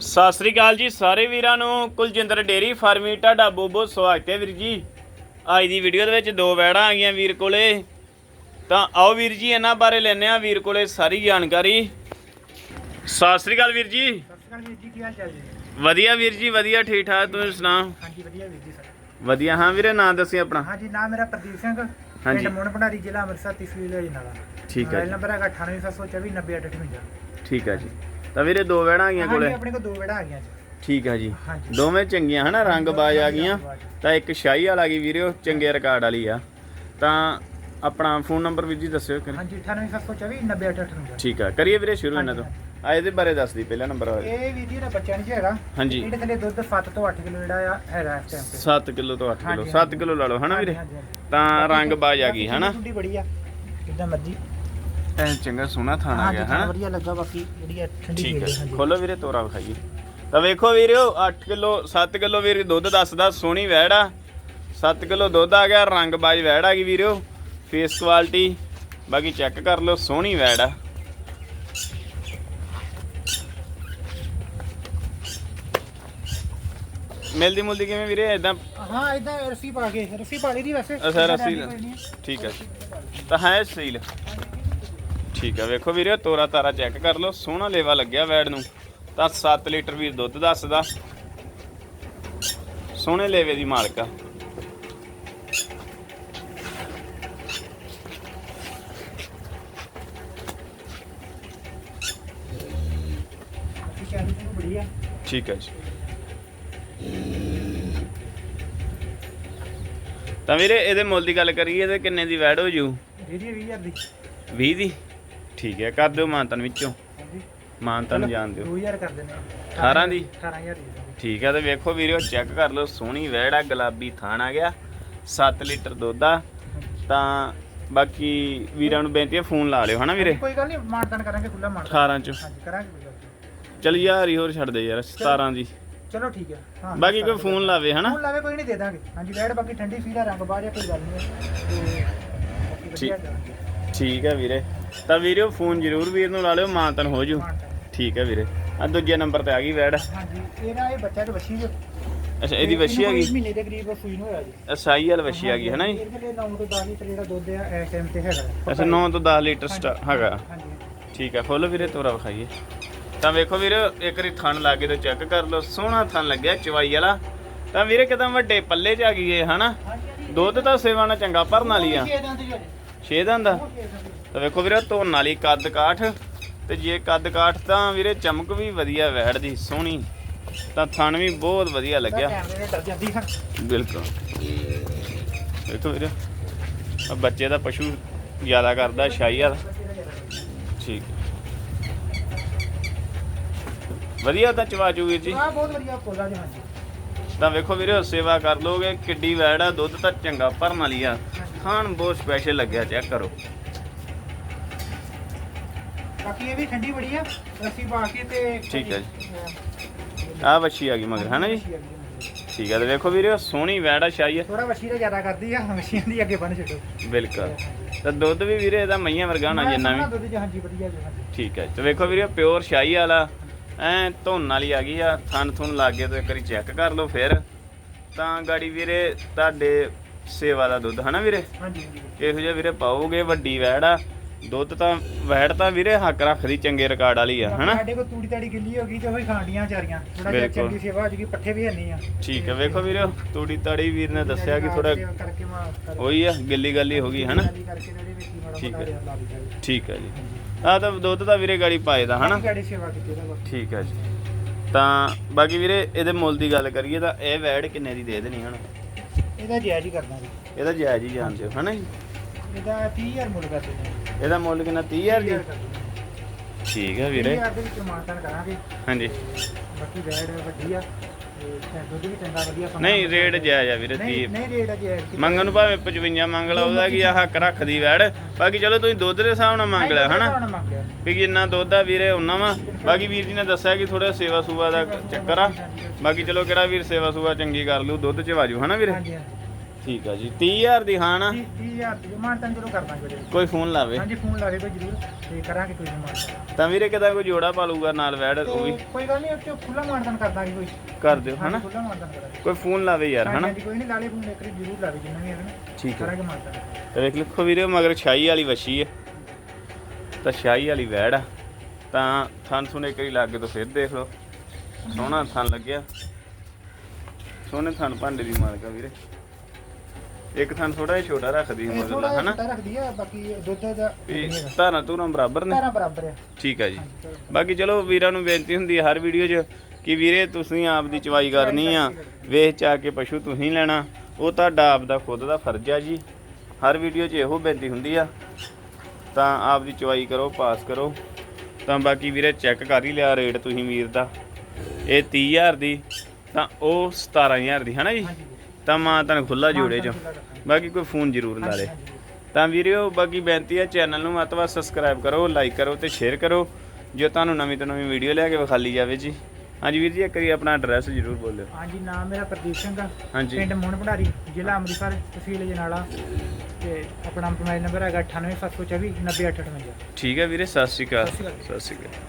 ਸਤਿ ਸ੍ਰੀ ਅਕਾਲ ਜੀ ਸਾਰੇ ਵੀਰਾਂ ਨੂੰ। ਕੁਲਜਿੰਦਰ ਡੇਰੀ ਫਾਰਮੀ ਤੁਹਾਡਾ ਬਹੁਤ ਬਹੁਤ ਸਵਾਗਤ ਹੈ ਵੀਰ ਜੀ। ਅੱਜ ਦੀ ਵੀਡੀਓ ਦੇ ਵਿੱਚ ਦੋ ਵੈੜਾਂ ਆ ਗਈਆਂ ਵੀਰ ਕੋਲੇ। ਤਾਂ ਆਓ ਵੀਰ ਜੀ ਇਹਨਾਂ ਬਾਰੇ ਲੈਣੇ ਆ ਵੀਰ ਕੋਲੇ ਸਾਰੀ ਜਾਣਕਾਰੀ। ਸਤਿ ਸ੍ਰੀ ਅਕਾਲ ਵੀਰ ਜੀ। ਸਤਿ ਸ਼੍ਰੀ ਅਕਾਲ ਵੀਰ ਜੀ ਕੀ ਹਾਲ ਚਾਲ ਜੀ? ਵਧੀਆ ਵੀਰ ਜੀ ਵਧੀਆ ਠੀਕ ਠਾਕ ਤੁਸੀਂ ਸੁਣਾਓ? ਹਾਂਜੀ ਵਧੀਆ ਵੀਰ ਜੀ ਸਰ ਵਧੀਆ ਹਾਂ ਵੀਰੇ ਨਾਂ ਦੱਸੀ ਆਪਣਾ। ਹਾਂਜੀ ਨਾਮ ਮੇਰਾ ਪ੍ਰਦੀਪ ਸਿੰਘ। ਹਾਂਜੀ। ਪਿੰਡ ਭੰਡਾਰੀ ਜ਼ਿਲ੍ਹਾ ਅੰਮ੍ਰਿਤਸਰ ਤਹਿਸੀਲ ਅਜਨਾਲਾ ਠੀਕ ਹੈ ਮੋਬਾਈਲ ਜੀ। ਨੰਬਰ ਹੈਗਾ 9874290858 ਠੀਕ ਹੈ ਜੀ। ਤਾਂ ਵੀਰੇ ਦੋ ਵੈੜਾਂ ਆ ਗਈਆਂ ਹਾਂਜੀ ਕੋਲੇ। ਆਪਣੇ ਕੋਲ ਦੋ ਵੇੜਾ ਆ ਗਈਆਂ ਜੀ। ਠੀਕ ਹੈ ਜੀ। ਹਾਂਜੀ। ਦੋਵੇਂ ਚੰਗੀਆਂ ਹਨਾ ਰੰਗ ਬਾਜ ਆ ਗਈਆਂ। ਤਾਂ ਇੱਕ ਸ਼ਾਹੀ ਵਾਲਾ ਗਈ ਵੀਰੇ ਉਹ ਚੰਗੇ ਰਿਕਾਰਡ ਵਾਲੀ ਆ। ਤਾਂ ਆਪਣਾ ਫੋਨ ਨੰਬਰ ਵੀਰ ਜੀ ਦੱਸਿਓ ਕਿ ਹਾਂਜੀ 9874290858 ਠੀਕ ਆ ਕਰੀਏ ਵੀਰੇ ਸ਼ੁਰੂ ਇਹਨਾਂ ਤੋਂ। ਆ ਇਹਦੇ ਬਾਰੇ ਦੱਸ ਦੀ ਪਹਿਲਾ ਨੰਬਰ ਇਹ ਵੀਰ ਜੀ ਦਾ ਬੱਚਾ ਨਹੀਂ ਹੈਗਾ। ਹਾਂਜੀ। ਇਹਦੇ ਥੱਲੇ ਦੁੱਧ 7 ਤੋਂ 8 ਕਿਲੋ ਜਿਹੜਾ ਆ ਹੈਗਾ ਇਸ ਟਾਈਮ ਤੇ। 7 ਕਿਲੋ ਤੋਂ 8 ਕਿਲੋ। ਹਾਂਜੀ, 7 ਕਿਲੋ ਲਾ ਲਓ ਹਨਾ ਵੀਰੇ? ਹਾਂਜੀ, ਹਾਂਜੀ। ਤਾਂ ਰੰਗ ਬਾਜ ਆ ਗਈ ਹਨਾ? ਬੜੀ ਆ। ਜਿੱਦਾਂ ਮਰਜ਼ੀ। ਐ ਚੰਗਾ ਸੋਹਣਾ ਥਾਣਾ ਹਾਂਜੀ ਗਿਆ ਖਾਣਾ ਹਨਾ? ਵਧੀਆ ਲੱਗਾ ਬਾਕੀ ਜਿਹੜੀ ਆ ਠੰਡੀ ਠੀਕ ਹੈ। ਖੋਲੋ ਵੀਰੇ ਤੋਰਾ ਵਿਖਾਈਏ। ਤਾਂ ਵੇਖੋ ਵੀਰਿਓ 8 ਕਿਲੋ 7 ਕਿਲੋ ਵੀਰ ਦੁੱਧ ਦੱਸਦਾ ਸੋਹਣੀ ਵੈੜ ਆ। 7 ਕਿਲੋ ਦੁੱਧ ਆ ਗਿਆ ਰੰਗ ਬਾਜ ਵੈੜ ਆ ਗਈ ਵੀਰਿਓ ਫੇਸ ਕੁਆਲਿਟੀ ਬਾਕੀ ਚੈੱਕ ਕਰ ਲਓ ਸੋਹਣੀ ਵੈੜ ਆ। ਮਿਲਦੀ ਮੁਲਦੀ ਕਿਵੇਂ ਵੀਰੇ ਇਦਾਂ ਹਾਂ ਇਦਾਂ ਰੱਸੀ ਪਾ ਕੇ ਰੱਸੀ ਪਾ ਲਈ ਦੀ ਵੈਸੇ। ਅੱਛਾ ਰੱਸੀ। ਠੀਕ ਹੈ। ਤਾਂ ਹੈ ਸੀਲ ਠੀਕ ਹੈ ਵੇਖੋ ਵੀਰੇ ਤੋਰਾ ਤਾਰਾ ਚੈੱਕ ਕਰ ਲਓ। ਸੋਹਣਾ ਲੇਵਾ ਲੱਗਿਆ ਵੈੜ ਨੂੰ। ਤਾਂ 7 ਲੀਟਰ ਵੀਰ ਦੁੱਧ ਦੱਸਦਾ। ਸੋਹਣੇ ਲੇਵੇ ਦੀ ਮਾਲਕ ਆ। ਆ ਠੀਕ ਹੈ ਜੀ। ਤਾਂ ਵੀਰੇ ਇਹਦੇ ਮੁੱਲ ਦੀ ਗੱਲ ਕਰੀਏ ਤੇ ਕਿੰਨੇ ਦੀ ਵੈੜ ਹੋ ਜੂ? ਇਹਦੀ 20000 ਦੀ। 20 ਦੀ? ਠੀਕ ਹੈ ਕਰ ਦਿਓ ਮਾਨਤਨ ਵਿੱਚੋਂ। ਹਾਂਜੀ। ਮਾਨਤਨ ਜਾਣ ਦਿਓ। 2000 ਕਰ ਦਿੰਦੇ ਆ 18 ਦੀ? 18000 ਦੀ ਠੀਕ ਹੈ ਤੇ ਵੇਖੋ ਵੀਰੋ ਚੈੱਕ ਕਰ ਲਓ ਸੋਹਣੀ ਆ ਗੁਲਾਬੀ ਥਾਣ ਆ ਗਿਆ। 7 ਲੀਟਰ ਦੁੱਧ ਆ। ਤਾਂ ਬਾਕੀ ਵੀਰਾਂ ਨੂੰ ਬੇਨਤੀ ਹੈ ਫੋਨ ਲਾ ਲਿਓ ਹਨਾ ਵੀਰੇ? ਕੋਈ ਗੱਲ ਨਹੀਂ ਮਾਨਦਾਨ ਕਰਾਂਗੇ ਖੁੱਲਾ ਮਾਨਦਾਨ 18 ਚ। ਹਾਂਜੀ ਕਰਾਂਗੇ। ਚਲ ਯਾਰ ਹੀ ਹੋਰ ਛੱਡ ਦੇ ਯਾਰ 17 ਦੀ। ਚਲੋ ਠੀਕ ਹੈ ਹਾਂ ਬਾਕੀ ਕੋਈ ਫੋਨ ਲਾਵੇ ਹਨਾ? ਫੋਨ ਲਾਵੇ ਕੋਈ ਨਹੀਂ ਦੇ ਦਾਂਗੇ। ਹਾਂਜੀ ਰੈਡ ਬਾਕੀ ਠੰਡੀ ਫੀਲਾ ਰੰਗ ਬਾਹਰ ਕੋਈ ਗੱਲ ਨਹੀਂ ਤੇ ਠੀਕ। ਠੀਕ ਹੈ ਵੀਰੇ। ਤਾਂ ਵੀਰੋ ਫੋਨ ਜ਼ਰੂਰ ਵੀਰ ਨੂੰ ਲਾ ਲਿਓ ਮਾਨਤਨ ਹੋ ਜੂ। ਠੀਕ ਹੈ ਵੀਰੇ। ਆ ਦੂਜੇ ਨੰਬਰ ਤੇ ਆ ਗਈ ਵੈੜ। ਹਾਂਜੀ ਇਹਦਾ ਇਹ ਬੱਚਾ ਤੇ ਵੱਛੀ ਜੋ ਅੱਛਾ ਇਹਦੀ ਵੱਛੀ ਆ ਗਈ? ਮਹੀਨੇ ਦੇ ਕਰੀਬ ਸੂਈ ਨੂੰ ਹੋਇਆ ਜੀ। ਸਾਈ ਵਾਲ ਵੱਛੀ ਆ ਗਈ ਹਨਾ ਜੀ? ਇਹਦੇ ਲਈ 9 ਤੋਂ 10 ਲੀਟਰ ਜਿਹੜਾ ਦੁੱਧ ਆ ਇਸ ਟਾਈਮ ਤੇ ਹੈਗਾ। ਹੈ। ਅੱਛਾ 9 ਤੋਂ 10 ਲੀਟਰ ਸਟਾ- ਹੈਗਾ। ਹਾਂਜੀ। ਠੀਕ ਹੈ ਖੋਲੋ ਵੀਰੇ ਤੋਰਾ ਵਿਖਾਈਏ। ਤਾਂ ਵੇਖੋ ਵੀਰੇ ਇੱਕ ਵਾਰੀ ਥਣ ਲਾਗੇ ਤੇ ਚੈੱਕ ਕਰ ਲਓ। ਸੋਹਣਾ ਥਣ ਲੱਗਿਆ ਚਵਾਈ ਵਾਲਾ। ਤਾਂ ਵੀਰੇ ਕਿਦਾਂ ਵੱਡੇ ਪੱਲੇ ਚ ਆ ਗਈ ਇਹ ਹਨਾ? ਦੁੱਧ ਤਾਂ ਸੇਵਾ ਨਾਲ ਚੰਗਾ ਭਰਨ ਵਾਲੀ ਆ। ਛੇ ਦੰਦ ਜੋ ਹੈ। ਛੇ ਦੰਦ ਆ। ਤਾਂ ਵੇਖੋ ਵੀਰੇ ਧੋਣ ਵਾਲੀ ਕੱਦ ਕਾਠ। ਤੇ ਜੇ ਕੱਦ ਕਾਠ ਤਾਂ ਵੀਰੇ ਚਮਕ ਵੀ ਵਧੀਆ ਵੈੜ ਦੀ ਸੋਹਣੀ। ਤਾਂ ਥਣ ਵੀ ਬਹੁਤ ਵਧੀਆ ਲੱਗਿਆ। ਹੈ। ਬਿਲਕੁਲ। ਵੇਖੋ ਵੀਰੇ ਆ ਬੱਚੇ ਦਾ ਪਸ਼ੂ ਜ਼ਿਆਦਾ ਕਰਦਾ ਸ਼ਾਹੀ ਵਾਲਾ। ਠੀਕ। ਹੈ। ਵਧੀਆ ਤਾਂ ਚਵਾਚੂ ਵੀਰ ਜੀ। ਆ ਬਹੁਤ ਵਧੀਆ ਪੋਲਾ ਜੀ ਹਾਂਜੀ ਤਾਂ ਵੇਖੋ ਵੀਰੇ ਸੇਵਾ ਕਰ ਲੋਗੇ ਕਿੱਡੀ ਵੈੜ ਆ ਦੁੱਧ ਤਾਂ ਚੰਗਾ ਭਰਨ ਵਾਲੀ ਆ। ਖਾਣ ਬਹੁਤ ਸਪੈਸ਼ਲ ਲੱਗਿਆ ਚੈੱਕ ਕਰੋ। ਬਾਕੀ ਇਹ ਵੀ ਠੰਡੀ ਬੜੀ ਆ ਰੱਸੀ ਪਾ ਕੇ ਤੇ ਠੀਕ ਹੈ ਆ ਵੱਛੀ ਆ ਗਈ ਮਗਰ ਹੈ ਨਾ ਜੀ? ਠੀਕ ਹੈ ਤੇ ਵੇਖੋ ਵੀਰੇ ਸੋਹਣੀ ਵੈੜ ਸ਼ਾਹੀ ਆ। ਥੋੜਾ ਵੱਛੀ ਦਾ ਜ਼ਿਆਦਾ ਕਰਦੀ ਆ ਵੱਛੀਆਂ ਦੀ ਅੱਗੇ ਬਣ ਛੱਡੋ। ਬਿਲਕੁਲ। ਤਾਂ ਦੁੱਧ ਵੀ ਵੀਰੇ ਇਹਦਾ ਮਈਆਂ ਵਰਗਾ ਹੋਣਾ ਜਿੰਨਾ ਵੀ। ਦੁੱਧ ਜੀ ਹਾਂਜੀ ਵਧੀਆ ਜੀ ਠੀਕ ਹੈ ਤੇ ਵੇਖੋ ਵੀਰੇ ਪਿਓਰ ਸ਼ਾਹੀ ਵਾਲਾ ਐ ਧੁੰਨ ਵਾਲੀ ਆ ਗਈ ਆ ਥਣ ਥੁਣ ਲੱਗੇ ਤੇ ਇੱਕ ਵਾਰੀ ਚੈੱਕ ਕਰ ਲਓ ਫਿਰ। ਤਾਂ ਗਾੜੀ ਵੀਰੇ ਤੁਹਾਡੇ ਸੇਵਾ ਦਾ ਦੁੱਧ ਹਨਾ ਵੀਰੇ? ਹਾਂਜੀ ਹਾਂਜੀ। ਇਹੋ ਜਿਹਾ ਵੀਰੇ ਪਾਓਗੇ? ਵੱਡੀ ਵੈੜ ਆ। ਦੁੱਧ ਤਾਂ ਵੈੜ ਤਾਂ ਵੀਰੇ ਹੱਕ ਰੱਖਦੀ ਚੰਗੇ ਰਿਕਾਰਡ ਵਾਲੀ ਆ ਹਨਾ? ਸਾਡੇ ਕੋਲ ਤੂੜੀ ਤਾੜੀ ਗਿੱਲੀ ਹੋ ਗਈ ਤੇ ਉਹੀ ਖਾਂਡੀਆਂ ਚਾਰੀਆਂ ਥੋੜਾ ਜਿਹਾ ਬਿਲਕੁਲ। ਚੰਗੀ ਸੇਵਾ ਹੋ ਜੂਗੀ ਪੱਠੇ ਵੀ ਨਹੀਂ ਆ। ਠੀਕ ਹੈ ਵੇਖੋ ਵੀਰੇ ਤੂੜੀ ਤਾੜੀ ਵੀਰ ਨੇ ਦੱਸਿਆ ਕਿ ਥੋੜਾ ਕਰਕੇ ਮੈਂ ਕਰ- ਉਹੀ ਆ ਗਿੱਲੀ ਗੱਲੀ ਹੋ ਗਈ ਹਨਾ? ਕਰਕੇ ਵਿੱਚ ਮਾੜਾ ਠੀਕ ਮੋਟਾ ਹੈ। ਲਾ ਦਿੱਤਾ ਜੀ। ਠੀਕ ਹੈ ਜੀ। ਆ ਤਾਂ ਦੁੱਧ ਤਾਂ ਵੀਰੇ ਗਾੜੀ ਪਾਏਦਾ ਹਨਾ? ਬਾਕੀ ਗਾੜੀ ਸੇਵਾ ਕੀਤੀ ਇਹਦਾ ਬਾਕੀ। ਠੀਕ ਹੈ ਜੀ। ਤਾਂ ਬਾਕੀ ਵੀਰੇ ਇਹਦੇ ਮੁੱਲ ਦੀ ਗੱਲ ਕਰੀਏ ਤਾਂ ਇਹ ਵੈੜ ਕਿੰਨੇ ਦੀ ਦੇ ਦੇਣੀ ਹਣ? ਇਹਦਾ ਜਾਇਜ਼ ਹੀ ਕਰਨਾ ਜੀ। ਇਹਦਾ ਜਾਇਜ਼ ਹੀ ਜਾਣਦੇ ਹੋ ਹਨਾ ਜੀ? ਇਹਦਾ 30000 ਮੁੱਲ ਕਰ ਦਿੰਦੇ ਹਾਂ ਇਹਦਾ ਮੁੱਲ ਕਿੰਨਾ? 30000 ਜੀ? 30000 ਕਰ ਦਿੰਦੇ ਠੀਕ ਹੈ ਹਾਂ। ਵੀਰੇ 30000 ਦੇ ਵਿੱਚ ਮਾਨਤਾਨ ਕਰਾਂਗੇ। ਹਾਂਜੀ। ਬਾਕੀ ਰੇਟ ਵੱਡੀ ਆ। ਤੇ ਚਾਹੇ ਦੁੱਧ ਵੀ ਚੰਗਾ ਵਧੀਆ ਪੰਗਾ ਨਹੀਂ ਰੇਟ ਜਾਇਜ਼ ਆ ਵੀਰੇ ਨਹੀਂ 30 ਨਹੀਂ ਰੇਟ ਆ ਜਾਇਜ਼। ਕਿ- ਮੰਗਣ ਨੂੰ ਭਾਵੇਂ 55 ਮੰਗ ਲਾ ਉਹਦਾ ਕੀ ਆ ਹੱਕ ਰੱਖਦੀ ਵੈੜ। ਬਾਕੀ ਚਲੋ ਤੁਸੀਂ ਦੁੱਧ ਦੇ ਹਿਸਾਬ ਨਾਲ ਮੰਗ ਲਿਆ ਹਨਾ? ਵੀ ਜਿੰਨਾ ਦੁੱਧ ਆ ਵੀਰੇ ਉਹਨਾਂ ਵਾ। ਬਾਕੀ ਵੀਰ ਜੀ ਨੇ ਦੱਸਿਆ ਕਿ ਥੋੜਾ ਸੇਵਾ ਸੂਵਾ ਦਾ ਚੱਕਰ ਆ। ਬਾਕੀ ਚਲੋ ਕਿਹੜਾ ਵੀਰ ਸੇਵਾ ਸੂਵਾ ਚੰਗੀ ਕਰ ਲੂ ਦੁੱਧ ਚ ਵਾਜੂ ਹਨਾ ਵੀਰੇ? ਹਾਂਜੀ ਹਾਂਜੀ। ਠੀਕ ਆ ਜੀ 30000 ਦੀ ਹਾਂ ਨਾ? 30000 ਦੀ ਮਾਨਤਨ ਜਦੋਂ ਕਰ ਦਾਂਗੇ ਵੀਰੇ ਕੋਈ ਫੋਨ ਲਾਵੇ। ਹਾਂਜੀ ਫੋਨ ਲਾਵੇ ਕੋਈ ਜ਼ਰੂਰ ਤੇ ਕਰਾਂਗੇ ਕੋਈ ਮਾਨਤਨ ਤਾਂ ਵੀਰੇ ਕਿਦਾ ਕੋਈ ਜੋੜਾ ਪਾਲੂਗਾ ਨਾਲ ਵੈੜ ਉਹ ਵੀ। ਕੋਈ ਗੱਲ ਨਹੀਂ ਉੱਤੇ ਖੁੱਲਾ ਮਾਨਤਨ ਕਰ ਦਾਂਗੇ ਕੋਈ। ਕਰ ਦਿਓ ਹਨਾ? ਖੁੱਲਾ ਮਾਨਤਨ ਕਰਾਂਗੇ। ਕੋਈ ਫੋਨ ਲਾਵੇ ਯਾਰ ਹਨਾ? ਕੋਈ ਨਹੀਂ ਲਾਲੇ ਫੋਨ ਇੱਕ ਜ਼ਰੂਰ ਲਾਵੇ ਜਿੰਨਾ ਵੀ ਹੈ ਨਾ। ਠੀਕ ਹੈ। ਕਰਾਂਗੇ ਮਾਨਤਨ ਤੇ ਵੇਖ ਲਿਖੋ ਵੀਰੇ ਮਗਰ ਛਾਈ ਵਾਲੀ ਵਛੀ ਹੈ। ਤਾਂ ਛਾਈ ਵਾਲੀ ਵੈੜ ਆ। ਤਾਂ ਥਣ ਸੁਣ ਇੱਕ ਵਾਰੀ ਲਾਗੇ ਤੋਂ ਫਿਰ ਦੇਖ ਲਓ। ਸੋਹਣਾ ਥਣ ਲੱਗਿਆ। ਸੋਹਣੇ ਥਣ ਭਾਂਡੇ ਦੀ ਮਾਲਕਾ ਵੀਰੇ। ਇੱਕ ਥਣ ਥੋੜਾ ਜਿਹਾ ਛੋਟਾ ਰੱਖਦੀ ਹੈ ਇਹ ਮਗਰ ਥੋੜਾ ਹਨਾ ਜਿਹਾ ਛੋਟਾ ਰੱਖਦੀ ਆ ਬਾਕੀ ਦੁੱਧ ਦਾ ਵੀ ਧਾਰਾਂ ਧੂਰਾਂ ਬਰਾਬਰ ਨੇ? ਤਾਰਾ ਬਰਾਬਰ ਹੈ ਠੀਕ ਹੈ ਜੀ। ਬਾਕੀ ਚਲੋ ਵੀਰਾਂ ਨੂੰ ਬੇਨਤੀ ਹੁੰਦੀ ਹੈ ਹਰ ਵੀਡੀਓ 'ਚ ਕਿ ਵੀਰੇ ਤੁਸੀਂ ਆਪ ਦੀ ਚਵਾਈ ਕਰਨੀ ਆ ਵੇਚ ਚਾ ਕੇ ਪਸ਼ੂ ਤੁਸੀਂ ਲੈਣਾ ਉਹ ਤੁਹਾਡਾ ਆਪ ਦਾ ਖੁਦ ਦਾ ਫਰਜ਼ ਆ ਜੀ। ਹਰ ਵੀਡੀਓ 'ਚ ਇਹੋ ਬੇਨਤੀ ਹੁੰਦੀ ਆ ਤਾਂ ਆਪ ਦੀ ਚਵਾਈ ਕਰੋ ਪਾਸ ਕਰੋ। ਤਾਂ ਬਾਕੀ ਵੀਰੇ ਚੈੱਕ ਕਰ ਹੀ ਲਿਆ ਰੇਟ ਤੁਸੀਂ ਵੀਰ ਦਾ। ਇਹ 30000 ਦੀ ਤਾਂ ਉਹ 17000 ਦੀ ਹਨਾ ਜੀ? ਤਾਂ ਮਾਂ ਤਾਂ ਖੁੱਲਾ ਜੋੜੇ 'ਚ। ਬਾਕੀ ਕੋਈ ਫੋਨ ਜ਼ਰੂਰ ਲਾ ਲੇ। ਹਾਂਜੀ, ਤਾਂ ਵੀਰਿਓ ਬਾਕੀ ਬੇਨਤੀ ਹੈ ਚੈਨਲ ਨੂੰ ਮਤਵਾ ਸਬਸਕ੍ਰਾਈਬ ਕਰੋ ਲਾਈਕ ਕਰੋ ਤੇ ਸ਼ੇਅਰ ਕਰੋ। ਜੋ ਤੁਹਾਨੂੰ ਨਵੀਂ ਤੋਂ ਨਵੀਂ ਵੀਡੀਓ ਲਿਆ ਕੇ ਵਿਖਾਲੀ ਜਾਵੇ ਜੀ। ਹਾਂਜੀ ਵੀਰ ਜੀ ਇੱਕ ਵਾਰੀ ਆਪਣਾ ਐਡਰੈਸ ਜ਼ਰੂਰ ਬੋਲਿਓ। ਹਾਂਜੀ ਨਾਮ ਮੇਰਾ ਪ੍ਰਦੀਪ ਸਿੰਘ ਆ। ਹਾਂਜੀ। ਪਿੰਡ ਮੋਹਨ ਭੰਡਾਰੀ ਜ਼ਿਲ੍ਹਾ ਅੰਮ੍ਰਿਤਸਰ ਤਹਿਸੀਲ ਜਨਾਲਾ। ਤੇ ਆਪਣਾ ਮੋਬਾਈਲ ਨੰਬਰ ਹੈਗਾ 98724 90858 ਠੀਕ ਹੈ ਵੀਰੇ ਸਤਿ ਸ਼੍ਰੀ ਅਕਾਲ। ਸਤਿ ਸ਼੍ਰੀ ਅਕਾਲ। ਸਤਿ ਸ਼੍ਰੀ ਅਕਾਲ।